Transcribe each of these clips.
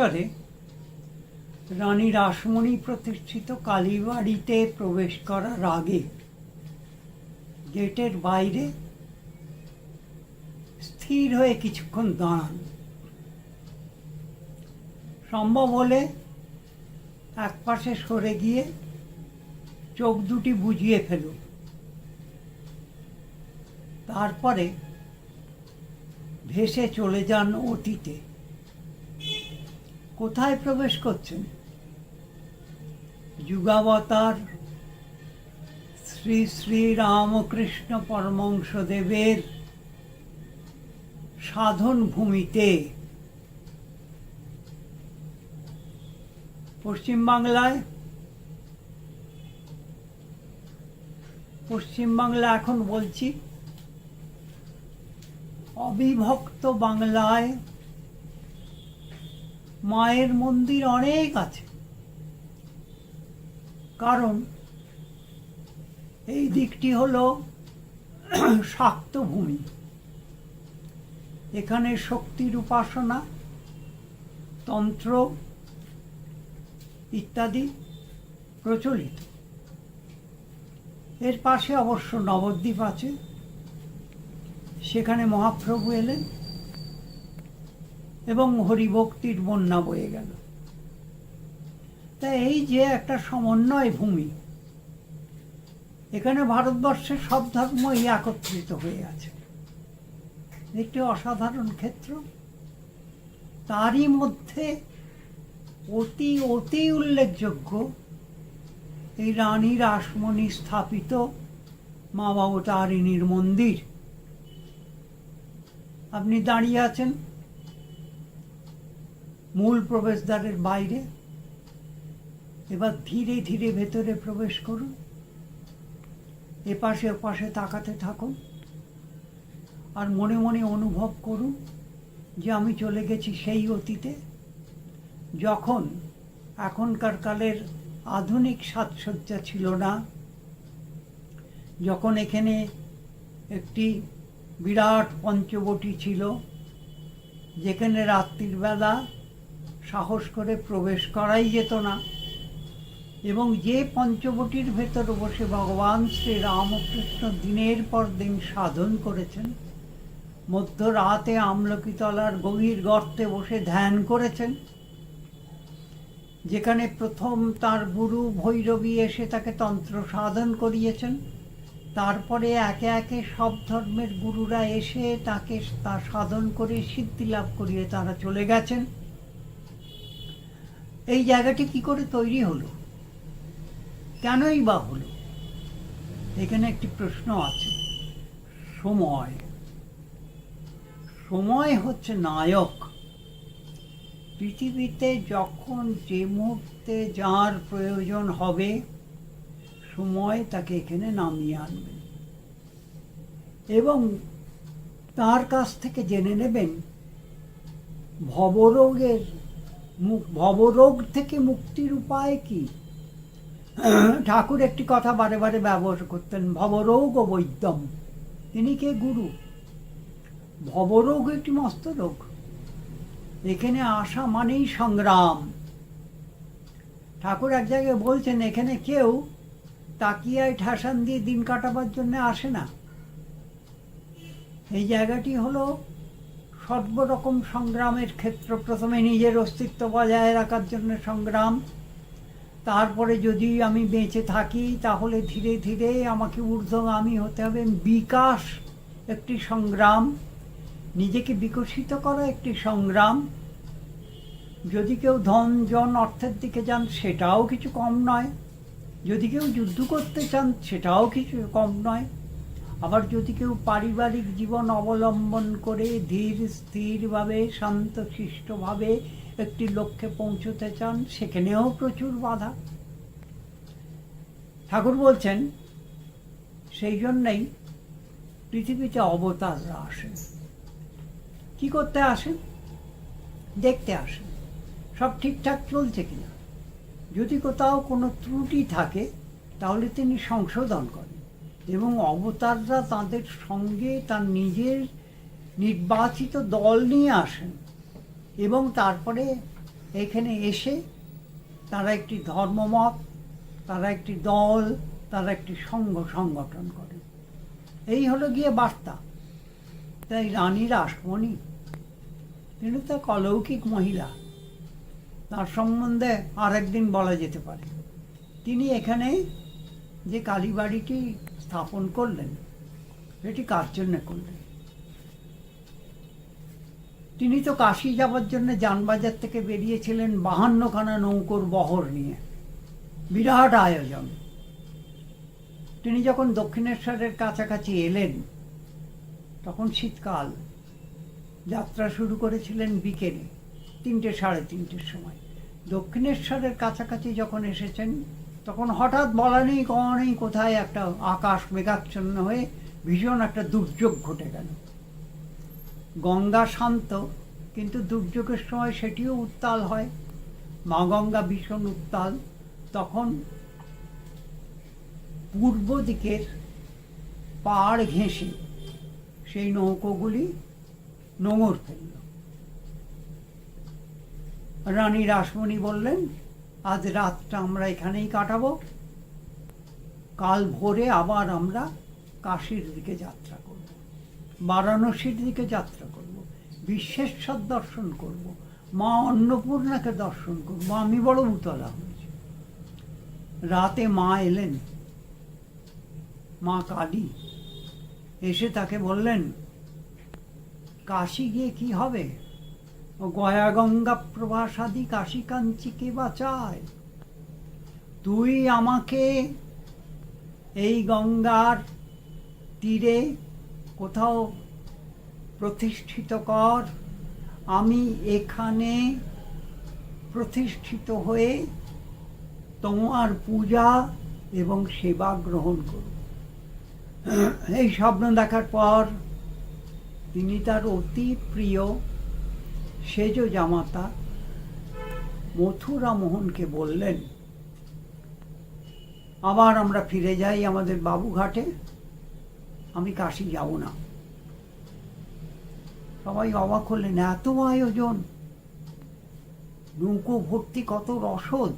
তারকেশ্বরে রানী রাসমণি প্রতিষ্ঠিত কালীবাড়িতে প্রবেশ করার আগে গেটের বাইরে স্থির হয়ে কিছুক্ষণ দাঁড়ান। সম্ভব হলে এক পাশে সরে গিয়ে চোখ দুটি বুজিয়ে ফেলুন। তারপরে ভেসে চলে যান অতীতে। কোথায় প্রবেশ করছেন? যুগাবতার, শ্রী শ্রী রামকৃষ্ণ পরমংসদেবের সাধন ভূমিতে। পশ্চিমবাংলায় পশ্চিমবাংলা এখন বলছি। অবিভক্ত বাংলায় মায়ের মন্দির অনেক আছে। কারণ এই দিকটি হলো শাক্তভূমি। এখানে শক্তির উপাসনা, তন্ত্র ইত্যাদি প্রচলিত। এর পাশে অবশ্য নবদ্বীপ আছে। সেখানে মহাপ্রভু এলেন। এবং হরিভক্তির বন্যা বয়ে গেল। তা এই যে একটা সমন্বয় ভূমি, এখানে ভারতবর্ষের সব ধর্মই একত্রিত হয়ে আছে। একটি অসাধারণ ক্ষেত্র। তারই মধ্যে অতি অতি উল্লেখযোগ্য এই রানী রাসমণি স্থাপিত মা বাবতারিণীর মন্দির। আপনি দাঁড়িয়ে আছেন? মূল প্রবেশদ্বারের বাইরে। এবার ধীরে ধীরে ভেতরে প্রবেশ করুন। এপাশে, ওপাশে তাকাতে থাকুন। আর মনে মনে অনুভব করুন যে আমি চলে গেছি সেই অতীতে, যখন এখনকার কালের আধুনিক সাজসজ্জা ছিল না, যখন এখানে একটি বিরাট পঞ্চবটি ছিল, যেখানে রাত্রির বেলা সাহস করে প্রবেশ করাই যেত না। এবং যে পঞ্চবটির ভেতর বসে ভগবান শ্রী রামকৃষ্ণ দিনের পর দিন সাধন করেছেন, মধ্যরাতে আমলকিতলার গভীর গর্তে বসে ধ্যান করেছেন, যেখানে প্রথম তার গুরু ভৈরবী এসে তাকে তন্ত্র সাধন করিয়েছেন, তারপরে একে একে সব ধর্মের গুরুরা এসে তাকে তা সাধন করে সিদ্ধি লাভ করিয়ে তারা চলে গেছেন। এই জায়গাটি কি করে তৈরি হলো? কেনই বা হলো? এখানে একটি প্রশ্ন আছে। সময়। সময় হচ্ছে নায়ক। পৃথিবীতে যখন যে মুহূর্তে যার প্রয়োজন হবে, সময় তাকে এখানে নামিয়ে আনবেন এবং তার কাছ থেকে জেনে নেবেন, ভবরোগের ভবরোগ থেকে মুক্তির উপায় কি? ঠাকুর একটি কথা বারে বারে ব্যবহার করতেন, ভবরোগ ও বৈদ্যম। তিনি কে? গুরু। ভবরোগ একটি মস্ত রোগ। এখানে আসা মানেই সংগ্রাম। ঠাকুর এক জায়গায় বলছেন, এখানে কেউ তাকিয়ায় ঠাসান দিয়ে দিন কাটাবার জন্য আসে না। এই জায়গাটি হলো সর্বরকম সংগ্রামের ক্ষেত্র প্রথমে নিজের অস্তিত্ব বজায় রাখার জন্য সংগ্রাম। তারপরে যদি আমি বেঁচে থাকি, তাহলে ধীরে ধীরে আমাকে ঊর্ধ্বগামী হতে হবে। বিকাশ একটি সংগ্রাম। নিজেকে বিকশিত করা একটি সংগ্রাম। যদি কেউ ধন, জন, অর্থের দিকে যান, সেটাও কিছু কম নয়। যদি কেউ যুদ্ধ করতে চান, সেটাও কিছু কম নয়। আবার যদি কেউ পারিবারিক জীবন অবলম্বন করে ধীর, স্থিরভাবে, শান্তশিষ্টভাবে একটি লক্ষ্যে পৌঁছতে চান, সেখানেও প্রচুর বাধা। ঠাকুর বলছেন, সেই জন্যই পৃথিবীতে অবতাররা আসেন। কি করতে আসেন? দেখতে আসেন, সব ঠিকঠাক চলছে কিনা? যদি কোথাও কোনো ত্রুটি থাকে, তাহলে তিনি সংশোধন করেন। এবং অবতাররা তাদের সঙ্গে তার নিজের নির্বাচিত দল নিয়ে আসেন এবং তারপরে এখানে এসে তারা একটি ধর্মমত, তারা একটি দল, তারা একটি সংঘ সংগঠন করে। এই হলো গিয়ে বার্তা। তাই রানী রাসমণি তিনি তো অলৌকিক মহিলা, তার সম্বন্ধে আরেকদিন বলা যেতে পারে। তিনি এখানে যে কালীবাড়িটি স্থাপন করলেন, এটি কার জন্য করলেন? তিনি তো কাশি যাবার জন্য যানবাজার থেকে বেরিয়েছিলেন বাহান্নখানা নৌকোর বহর নিয়ে। বিরাট আয়োজন। তিনি যখন দক্ষিণেশ্বরের কাছাকাছি এলেন, তখন শীতকাল। যাত্রা শুরু করেছিলেন বিকেলে, তিনটে সাড়ে তিনটের সময়। দক্ষিণেশ্বরের কাছাকাছি যখন এসেছেন তখন হঠাৎ বলা নেই, কওয়া নেই, কোথায় একটা আকাশ মেঘাচ্ছন্ন হয়ে ভীষণ একটা দুর্যোগ ঘটে গেল। গঙ্গা শান্ত, কিন্তু দুর্যোগের সময় সেটিও উত্তাল হয়। মা গঙ্গা ভীষণ উত্তাল। তখন পূর্ব দিকের পাড় ঘেঁষে সেই নৌকোগুলি নোঙর ফেলল। রানী রাসমণি বললেন আজ রাতটা আমরা এখানেই কাটাবো। কাল ভোরে আবার আমরা কাশীর দিকে যাত্রা করব। বারাণসীর দিকে যাত্রা করব। বিশ্বেশ্বর দর্শন করব। মা অন্নপূর্ণাকে দর্শন করব। আমি বড় উতলা হয়েছি। রাতে মা এলেন। মা কালী এসে তাকে বললেন, কাশি গিয়ে কি হবে? গয়া গঙ্গা প্রভাসাদি কাশী কাঞ্চি কে বাঁচায়? তুই আমাকে এই গঙ্গার তীরে কোথাও প্রতিষ্ঠিত কর। আমি এখানে প্রতিষ্ঠিত হয়ে তোমার পূজা এবং সেবা গ্রহণ করব। এই স্বপ্ন দেখার পর তিনি তার অতি প্রিয় সেজ জামাতা মথুরা মোহনকে বললেন, আবার আমরা ফিরে যাই আমাদের বাবুঘাটে? আমি কাশি যাব না। সবাই অবাক হলেন, এত আয়োজন! নৌকো ভর্তি কত রসদ!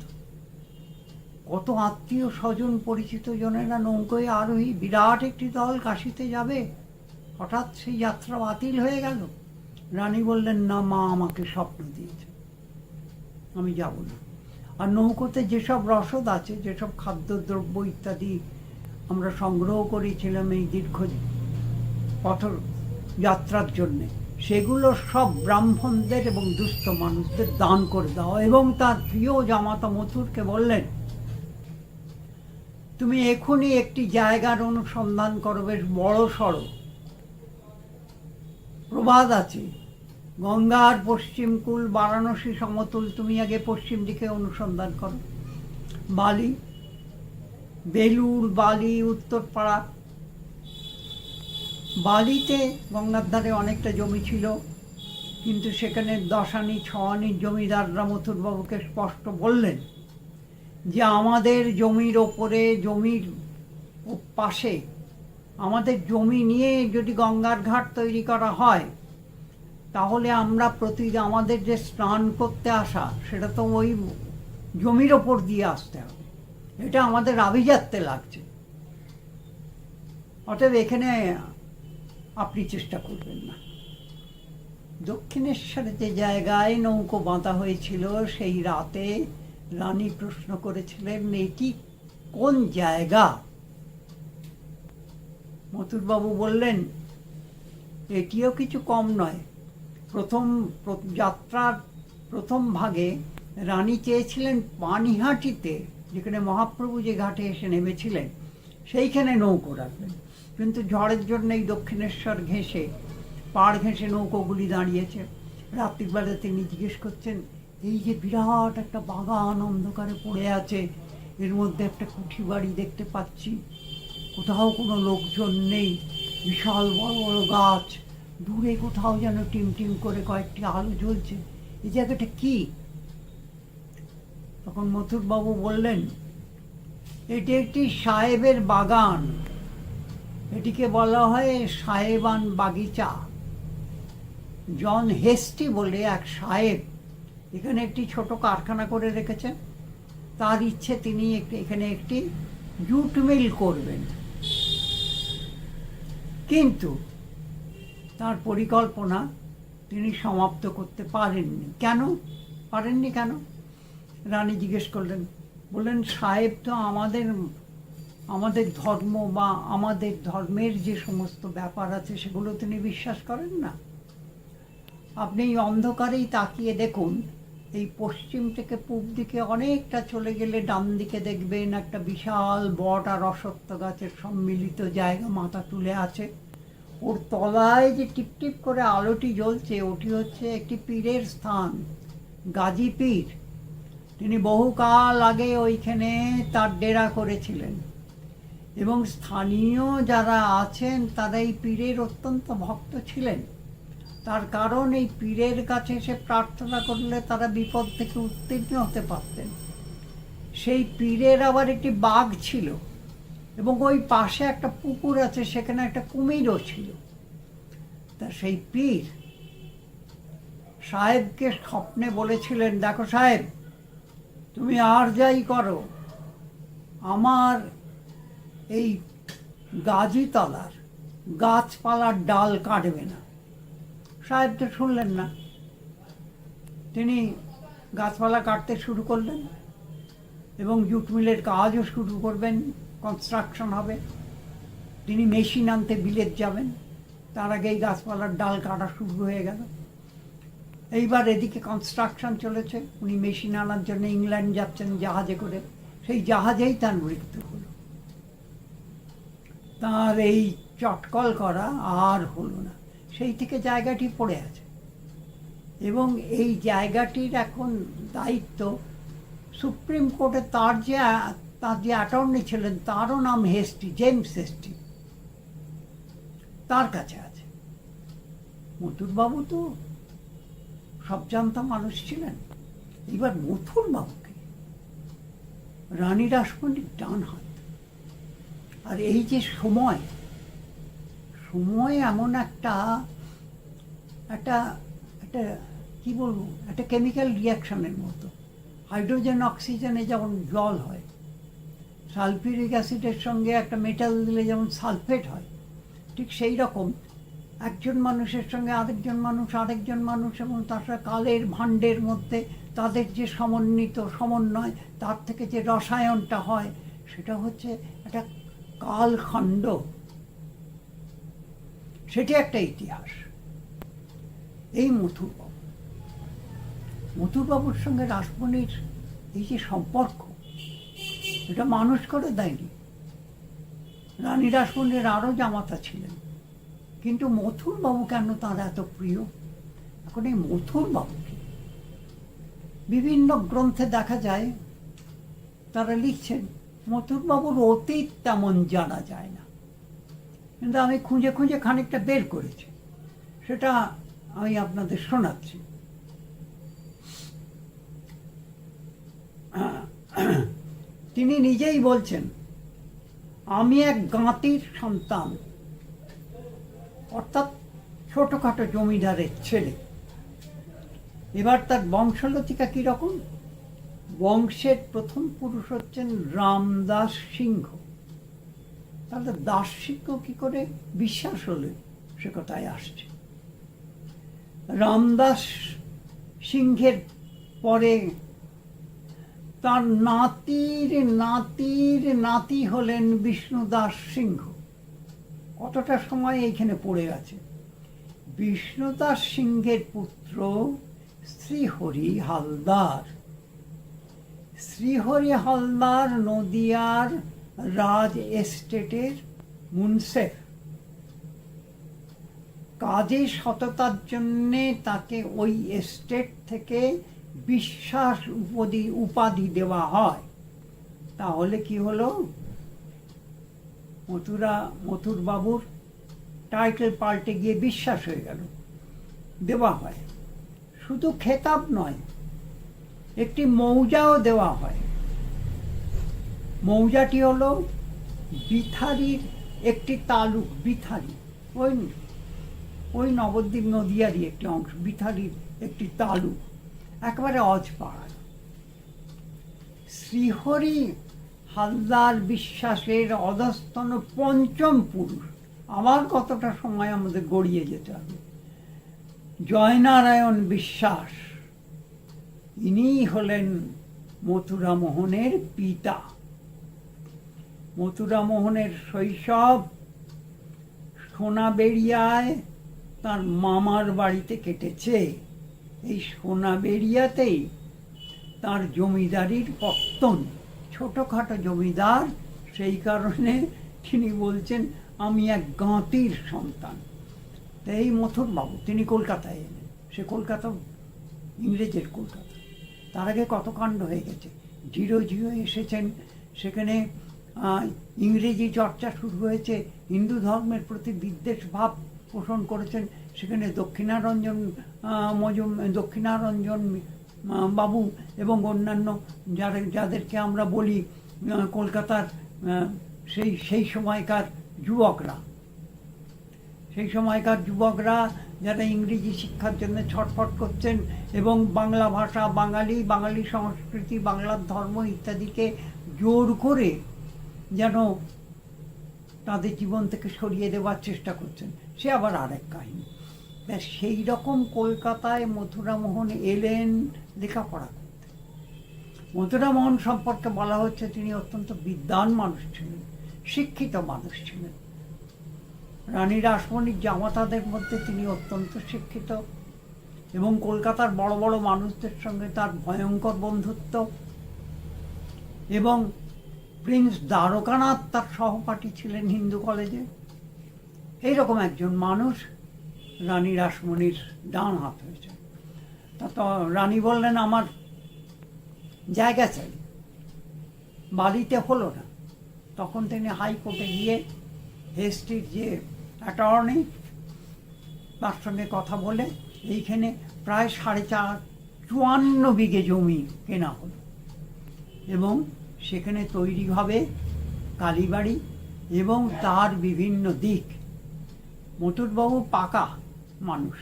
কত আত্মীয় স্বজন পরিচিত জনেরা নৌকোয় আরোহী! বিরাট একটি দল কাশিতে যাবে। হঠাৎ সেই যাত্রা বাতিল হয়ে গেল। রানী বললেন, না মা, আমাকে স্বপ্ন দিয়েছে। আমি যাব না। আর নৌকোতে যেসব রসদ আছে, যেসব খাদ্যদ্রব্য ইত্যাদি আমরা সংগ্রহ করেছিলাম এই দীর্ঘ পথ যাত্রার জন্যে, সেগুলো সব ব্রাহ্মণদের এবং দুস্থ মানুষদের দান করে দাও এবং তার প্রিয় জামাতা মথুরকে বললেন, তুমি এখনই একটি জায়গার অনুসন্ধান করো, বেশ বড় সড়ো প্রবাদ আছে গঙ্গার পশ্চিম কুল বারাণসী সমতুল তুমি আগে পশ্চিম দিকে অনুসন্ধান করো। বালি বেলুর বালি, উত্তরপাড়া। বালিতে গঙ্গার ধারে অনেকটা জমি ছিল, কিন্তু সেখানে দশানি ছয়ানির জমিদাররা মথুরবাবুকে স্পষ্ট বললেন যে আমাদের জমির ওপরে, জমির পাশে আমাদের জমি নিয়ে যদি গঙ্গার ঘাট তৈরি করা হয় তাহলে আমরা প্রতি আমাদের যে স্নান করতে আসা, সেটা তো ওই জমির ওপর দিয়ে আসতে হবে। এটা আমাদের আভিজাত্যে লাগছে। অতএব এখানে আপনি চেষ্টা করবেন না। দক্ষিণেশ্বরে যে জায়গায় নৌকো বাঁধা হয়েছিল, সেই রাতে রানী প্রশ্ন করেছিলেন এটি কোন জায়গা? মথুরবাবু বললেন, এটিও কিছু কম নয়। প্রথম প্র- যাত্রার প্রথম ভাগে রানী চেয়েছিলেন পানিহাটিতে, যেখানে মহাপ্রভু যে ঘাটে এসে নেমেছিলেন, সেইখানে নৌকো রাখবেন। কিন্তু ঝড়ের জন্য এই দক্ষিণেশ্বর ঘেঁষে, পাড় ঘেঁষে নৌকোগুলি দাঁড়িয়েছে। রাত্রিবেলা তিনি জিজ্ঞেস করছেন, এই যে বিরাট একটা বাগান অন্ধকারে পড়ে আছে, এর মধ্যে একটা কুঠি বাড়ি দেখতে পাচ্ছি। কোথাও কোনো লোকজন নেই, বিশাল বড় বড় গাছ দূরে কোথাও যেন টিম টিম করে কয়েকটি আলো জ্বলছে। এই জায়গাটা কি? তখন মথুরবাবু বললেন, এটি একটি সাহেবের বাগান। এটিকে বলা হয় সাহেবান বাগিচা। জন হেস্টি বলে এক সাহেব এখানে একটি ছোট কারখানা করে রেখেছেন। তার ইচ্ছে তিনি এখানে একটি জুট মিল করবেন। কিন্তু তার পরিকল্পনা তিনি সমাপ্ত করতে পারেননি। কেন? পারেননি কেন? রানী জিজ্ঞেস করলেন, বললেন, সাহেব তো আমাদের আমাদের ধর্ম বা আমাদের ধর্মের যে সমস্ত ব্যাপার আছে সেগুলো তিনি বিশ্বাস করেন না। আপনি এই অন্ধকারেই তাকিয়ে দেখুন, এই পশ্চিম থেকে পূব দিকে অনেকটা চলে গেলে ডান দিকে দেখবেন একটা বিশাল বট আর অসত্য গাছের সম্মিলিত জায়গা মাথা তুলে আছে। ওর তলায় যে টিপটিপ করে আলোটি জ্বলছে, ওটি হচ্ছে একটি পীরের স্থান, গাজী পীর। তিনি বহুকাল আগে ওইখানে তার ডেরা করেছিলেন। এবং স্থানীয় যারা আছেন, তারা এই পীরের অত্যন্ত ভক্ত ছিলেন। তার কারণ, এই পীরের কাছে এসে প্রার্থনা করলে তারা বিপদ থেকে উত্তীর্ণ হতে পারতেন। সেই পীরের আবার একটি বাঘ ছিল। এবং ওই পাশে একটা পুকুর আছে, সেখানে একটা কুমিরও ছিল। তা সেই পীর সাহেবকে স্বপ্নে বলেছিলেন, দেখো সাহেব, তুমি আর যাই করো, আমার এই গাজীতলার গাছপালার ডাল কাটবে না। সাহেব তো শুনলেন না। তিনি গাছপালা কাটতে শুরু করলেন এবং জুট মিলের কাজও শুরু করবেন। কনস্ট্রাকশন হবে। তিনি মেশিন আনতে বিলেত যাবেন। তার আগেই গাছপালার ডাল কাটা শুরু হয়ে গেল। এইবার এদিকে কনস্ট্রাকশন চলেছে। উনি মেশিন আনার জন্য ইংল্যান্ড যাচ্ছেন জাহাজে করে। সেই জাহাজেই তার মৃত্যু হলো। তার এই চটকল করা আর হলো না। সেই থেকে জায়গাটি পড়ে আছে। এবং এই জায়গাটির এখন দায়িত্ব সুপ্রিম কোর্টে তার যে তার যে অ্যাটর্নি ছিলেন, তারও নাম হেস্টি, জেমস হেস্টি। তার কাছে আছে। মথুরবাবু তো সব জানতা মানুষ ছিলেন। এবার মথুর বাবুকে রানী রাসমণির ডান হাত। আর এই যে সময় সময় এমন একটা একটা একটা, কি বলব, একটা কেমিক্যাল রিয়াকশনের মতো। হাইড্রোজেন অক্সিজেনে যেমন জল হয় সালফিউরিক অ্যাসিডের সঙ্গে একটা মেটাল দিলে যেমন সালফেট হয়, ঠিক সেই রকম একজন মানুষের সঙ্গে আরেকজন মানুষ আরেকজন মানুষ এবং তার কালের ভাণ্ডের মধ্যে তাদের যে সমন্বিত সমন্বয়, তার থেকে যে রসায়নটা হয়, সেটা হচ্ছে একটা কালখণ্ড। সেটি একটা ইতিহাস। এই মথুরবাবু মথুরবাবুর সঙ্গে রাসমণির এই যে সম্পর্ক এটা মানুষ করে দেয়নি। রানী রাসমণির আরও জামাতা ছিলেন। কিন্তু মথুরবাবু কেন তার এত প্রিয়? এখন এই মথুরবাবুকে বিভিন্ন গ্রন্থে দেখা যায়, তারা লিখছেন, মথুরবাবুর অতীত তেমন জানা যায় না। কিন্তু আমি খুঁজে খুঁজে খানিকটা বের করেছি। সেটা আমি আপনাদের শোনাচ্ছি। তিনি নিজেই বলছেন, আমি এক গাঁতির সন্তান, অর্থাৎ ছোটোখাটো জমিদারের ছেলে। এবার তার বংশলতিকা কীরকম বংশের প্রথম পুরুষ হচ্ছেন রামদাস সিংহ। তাহলে দাস সিংহ কী করে বিশ্বাস হলে সে কথায় আসছে। রামদাস সিংহের পরে তার নাতির নাতির নাতি হলেন বিষ্ণুদাস সিংহ। কতটা সময় এইখানে পড়ে আছে? বিষ্ণুদাস সিংহের পুত্র শ্রীহরি হালদার। শ্রীহরি হালদার নদিয়ার রাজ এস্টেটের মুনসেফ। কাজে সততার জন্যে তাকে ওই এস্টেট থেকে বিশ্বাস উপাধি উপাধি দেওয়া হয়। তাহলে কি হলো? মথুরা মথুর বাবুর টাইটেল পাল্টে গিয়ে বিশ্বাস হয়ে গেল। দেওয়া হয়। শুধু খেতাব নয়, একটি মৌজাও দেওয়া হয়। মৌজাটি হলো বিথারির একটি তালুক বিথারি ওই ওই নবদ্বীপ নদিয়ারই একটি অংশ বিথারির একটি তালুক। একেবারে অজপাড়ায় শ্রীহরি হালদার বিশ্বাসের অধস্তন পঞ্চম পুরুষ। আবার কতটা সময় আমাদের গড়িয়ে যেতে হবে? জয়নারায়ণ বিশ্বাস ইনিই হলেন মথুরা মোহনের পিতা। মথুরা মোহনের শৈশব সোনাবেড়িয়ায় তার মামার বাড়িতে কেটেছে। এই সোনাবেড়িয়াতেই তার জমিদারির পত্তন, ছোটোখাটো জমিদার, সেই কারণে তিনি বলছেন, আমি এক গাঁতির সন্তান। এই মথুর বাবু তিনি কলকাতায় এলেন। সে কলকাতা, ইংরেজের কলকাতা। তার আগে কত কাণ্ড হয়ে গেছে। জিরো জিরো এসেছেন। সেখানে ইংরেজি চর্চা শুরু হয়েছে। হিন্দু ধর্মের প্রতি বিদ্বেষ ভাব পোষণ করেছেন। সেখানে দক্ষিণারঞ্জন মজুম, দক্ষিণারঞ্জন বাবু এবং অন্যান্য যারা, যাদেরকে আমরা বলি কলকাতার সেই সেই সময়কার যুবকরা। সেই সময়কার যুবকরা যারা ইংরেজি শিক্ষার জন্য ছটফট করছেন এবং বাংলা ভাষা, বাঙালি বাঙালি সংস্কৃতি, বাংলার ধর্ম ইত্যাদিকে জোর করে যেন তাদের জীবন থেকে সরিয়ে দেওয়ার চেষ্টা করছেন। সে আবার আরেক কাহিনী। সেই রকম কলকাতায় মথুরামোহন এলেন লেখাপড়া করতে। মথুরামোহন সম্পর্কে বলা হচ্ছে তিনি অত্যন্ত বিদ্বান মানুষ ছিলেন, শিক্ষিত মানুষ ছিলেন। রানী রাসমণির জামাতাদের মধ্যে তিনি অত্যন্ত শিক্ষিত এবং কলকাতার বড় বড় মানুষদের সঙ্গে তার ভয়ঙ্কর বন্ধুত্ব এবং প্রিন্স দ্বারকানাথ তার সহপাঠী ছিলেন হিন্দু কলেজে। এইরকম একজন মানুষ রানী রাসমণির ডান হাত হয়েছে। তা তো রানী বললেন, আমার জায়গা চাই। বালিতে হলো না। তখন তিনি হাইকোর্টে গিয়ে হেস্টির যে অ্যাটর্নি তার সঙ্গে কথা বলে, এইখানে প্রায় সাড়ে চার, চুয়ান্ন বিঘে জমি কেনা হলো। এবং সেখানে তৈরি হবে কালীবাড়ি এবং তার বিভিন্ন দিক। মতুরবাবু পাকা। মানুষ,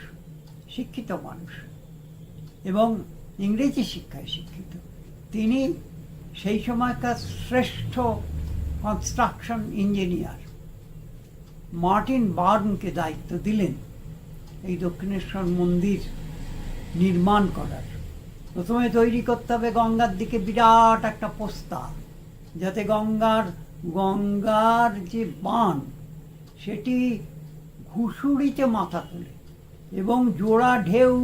শিক্ষিত মানুষ এবং ইংরেজি শিক্ষায় শিক্ষিত। তিনি সেই সময়কার শ্রেষ্ঠ কনস্ট্রাকশন ইঞ্জিনিয়ার মার্টিন বার্নকে দায়িত্ব দিলেন এই দক্ষিণেশ্বর মন্দির নির্মাণ করার। প্রথমে তৈরি করতে হবে গঙ্গার দিকে বিরাট একটা প্রস্তাব, যাতে গঙ্গার গঙ্গার যে বান, সেটি ঘুষুরিতে মাথা তোলে এবং জোড়া ঢেউ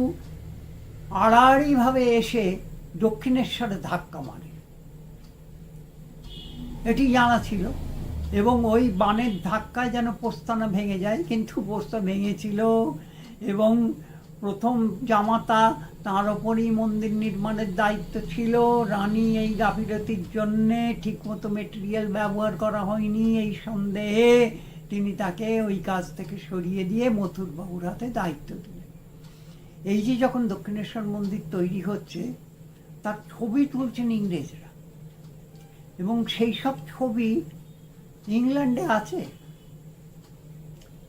আড়াআড়িভাবে এসে দক্ষিণেশ্বরে ধাক্কা মারে। এটি জানা ছিল এবং ওই বানের ধাক্কায় যেন পোস্তানা ভেঙে যায়, কিন্তু পোস্তা ভেঙেছিল এবং প্রথম জামাতা তার ওপরই মন্দির নির্মাণের দায়িত্ব ছিল। রানী এই গাফিলতির জন্যে ঠিকমতো মেটেরিয়াল ব্যবহার করা হয়নি এই সন্দেহে। তিনি তাকে ওই কাজ থেকে সরিয়ে দিয়ে মথুর বাবুর হাতে দায়িত্ব দিলেন। এই যে যখন দক্ষিণেশ্বর মন্দির তৈরি হচ্ছে, তার ছবি তুলছেন ইংরেজরা। এবং সেই সব ছবি ইংল্যান্ডে আছে।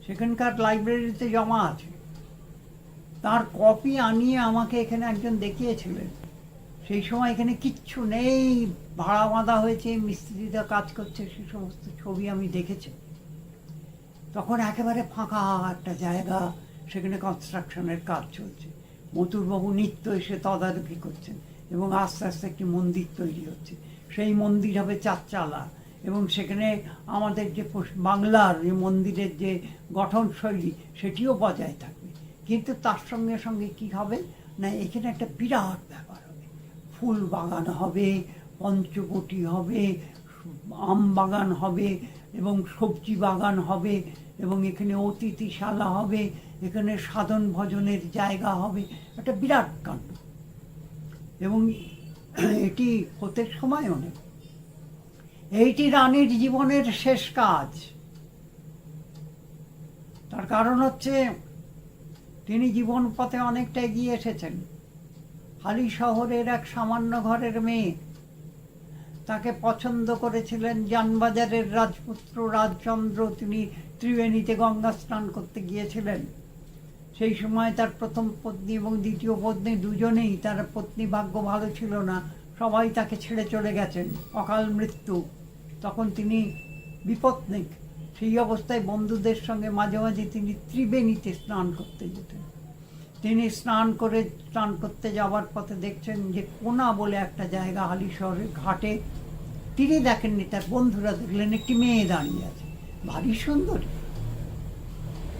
সেখানকার লাইব্রেরিতে জমা আছে। তার কপি আনিয়ে আমাকে এখানে একজন দেখিয়েছিলেন। সেই সময় এখানে কিচ্ছু নেই, ভাড়া বাঁধা হয়েছে, মিস্ত্রিরা কাজ করছে, সে সমস্ত ছবি আমি দেখেছি। তখন একেবারে ফাঁকা একটা জায়গা, সেখানে কনস্ট্রাকশনের কাজ চলছে। মতুরবাবু নিত্য এসে তদারকি করছেন এবং আস্তে আস্তে একটি মন্দির তৈরি হচ্ছে। সেই মন্দির হবে চারচালা এবং সেখানে আমাদের যে বাংলার যে মন্দিরের যে গঠনশৈলী, সেটিও বজায় থাকবে। কিন্তু তার সঙ্গে সঙ্গে কি হবে? না, এখানে একটা বিরাট ব্যাপার হবে। ফুল বাগান হবে, পঞ্চবটি হবে, আম বাগান হবে এবং সবজি বাগান হবে। এবং এখানে অতিথিশালা হবে, এখানে সাধন ভজনের জায়গা হবে, একটা বিরাট কাণ্ড। এবং এটি হতে সময় অনেক। এইটি রানীর জীবনের শেষ কাজ। তার কারণ হচ্ছে, তিনি জীবন পথে অনেকটা এগিয়ে এসেছেন। হালি শহরের এক সামান্য ঘরের মেয়ে। তাকে পছন্দ করেছিলেন জানবাজারের রাজপুত্র রাজচন্দ্র। তিনি ত্রিবেণীতে গঙ্গা স্নান করতে গিয়েছিলেন। সেই সময় তার প্রথম পত্নী এবং দ্বিতীয় পত্নী দুজনেই তার পত্নী ভাগ্য ভালো ছিল না, সবাই তাকে ছেড়ে চলে গেছেন, অকাল মৃত্যু। তখন তিনি বিপত্নিক, সেই অবস্থায় বন্ধুদের সঙ্গে মাঝে মাঝে তিনি ত্রিবেণীতে স্নান করতে যেতেন। তিনি স্নান করে, স্নান করতে যাওয়ার পথে দেখছেন যে কোনা বলে একটা জায়গা হালি শহরের ঘাটে। তিনি দেখেননি, তার বন্ধুরা দেখলেন, একটি মেয়ে দাঁড়িয়ে আছে। ভারী সুন্দরী।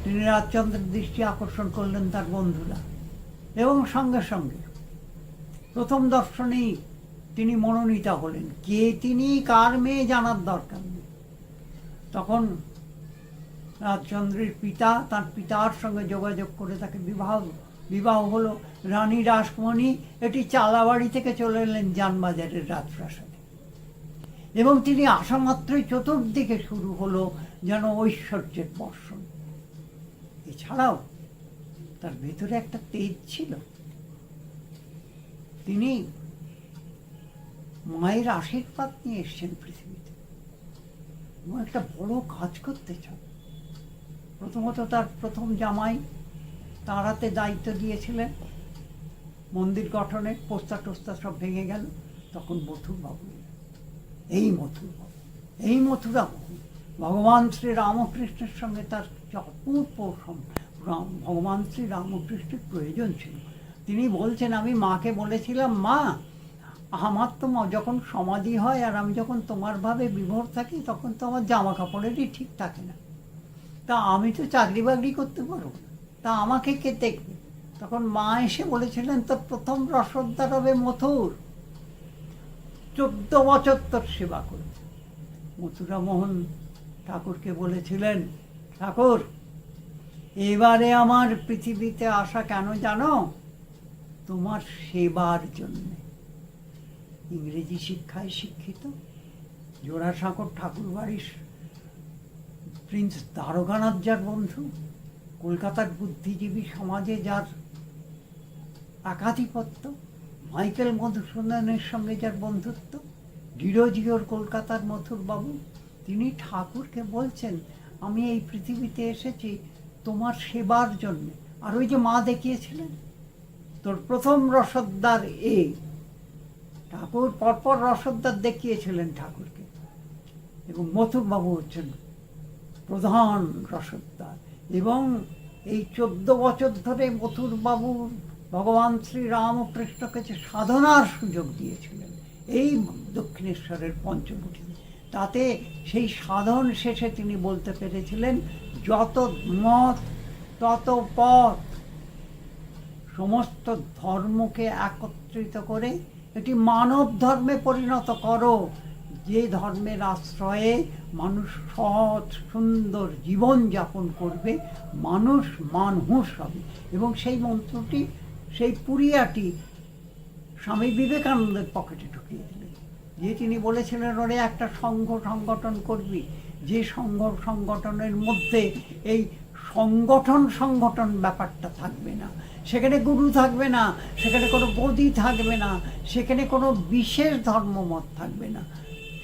তিনি রাজচন্দ্রের দৃষ্টি আকর্ষণ করলেন তার বন্ধুরা। এবং সঙ্গে সঙ্গে প্রথম দর্শনেই তিনি মনোনীতা হলেন। কে তিনি, কার মেয়ে জানার দরকার নেই। তখন রাজচন্দ্রের পিতা, তার পিতার সঙ্গে যোগাযোগ করে তাকে বিবাহ বিবাহ হলো রানী রাসমণি। এটি চালাবাড়ি থেকে চলে এলেন যানবাজারের রাজপ্রাসাদে। এবং তিনি আসা মাত্রই চতুর্দিকে শুরু হলো যেন ঐশ্বর্যের বর্ষণ। এছাড়াও তার ভেতরে একটা তেজ ছিল। তিনি মায়ের আশীর্বাদ নিয়ে এসছেন পৃথিবীতে এবং একটা বড় কাজ করতে চান। প্রথমত তার প্রথম জামাই তার দায়িত্ব দিয়েছিলেন। মন্দির গঠনে পোস্তা টোস্তা সব ভেঙে গেল। তখন মথুর বাবু। এই মথুর এই মথুরা ভগবান শ্রী রামকৃষ্ণের সঙ্গে তার অপূর্ব ভগবান শ্রী রামকৃষ্ণের প্রয়োজন ছিল। তিনি বলছেন, আমি মাকে বলেছিলাম, মা, আমার তো যখন সমাধি হয় আর আমি যখন তোমার ভাবে বিভোর থাকি, তখন তো আমার জামা কাপড়েরই ঠিক থাকে না। তা আমি তো চাকরি বাকরি করতে পারব তা আমাকে কে দেখবে? তখন মা এসে বলেছিলেন, তোর প্রথম রসদ্দার হবে মথুর চোদ্দ বছর তোর সেবা করেছে। মথুরা মোহন ঠাকুরকে বলেছিলেন, ঠাকুর, এবারে আমার পৃথিবীতে আসা কেন জানো? তোমার সেবার জন্য। ইংরেজি শিক্ষায় শিক্ষিত। জোড়াসাঁকর ঠাকুর বাড়ির প্রিন্স দারোগানাথ যার বন্ধু, কলকাতার বুদ্ধিজীবী সমাজে যার একাধিপত্য মাইকেল মধুসূদনের সঙ্গে যার বন্ধুত্ব ডিরোজিওর কলকাতার মথুর বাবু তিনি ঠাকুরকে বলছেন, আমি এই পৃথিবীতে এসেছি তোমার সেবার জন্য। আর ওই যে মা দেখিয়েছিলেন, তোর প্রথম রসদ্দার এ। ঠাকুর পরপর রসদ্দার দেখিয়েছিলেন ঠাকুরকে। এবং মথুরবাবু হচ্ছেন প্রধান রসদ্দার এবং এই চোদ্দ বছর ধরে মথুরবাবু ভগবান শ্রী রামকৃষ্ণকে যে সাধনার সুযোগ দিয়েছিলেন, এই দক্ষিণেশ্বরের পঞ্চবটী তাতে সেই সাধন শেষে তিনি বলতে পেরেছিলেন, যত মত, তত পথ, সমস্ত ধর্মকে একত্রিত করে এটি মানব ধর্মে পরিণত করো। যে ধর্মের আশ্রয়ে মানুষ সৎ, সুন্দর জীবন যাপন করবে, মানুষ মানুষ হবে। এবং সেই মন্ত্রটি সেই পুরিয়াটি স্বামী বিবেকানন্দের পকেটে ঢুকিয়ে দিলেন যে তিনি বলেছিলেন, ওরে, একটা সংঘ সংগঠন করবি। যে সংঘ সংগঠনের মধ্যে এই সংগঠন সংগঠন ব্যাপারটা থাকবে না। সেখানে গুরু থাকবে না, সেখানে কোনো গদি থাকবে না, সেখানে কোনো বিশেষ ধর্মমত থাকবে না।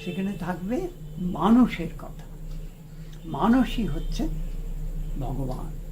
সেখানে থাকবে মানুষের কথা। মানুষই হচ্ছে ভগবান।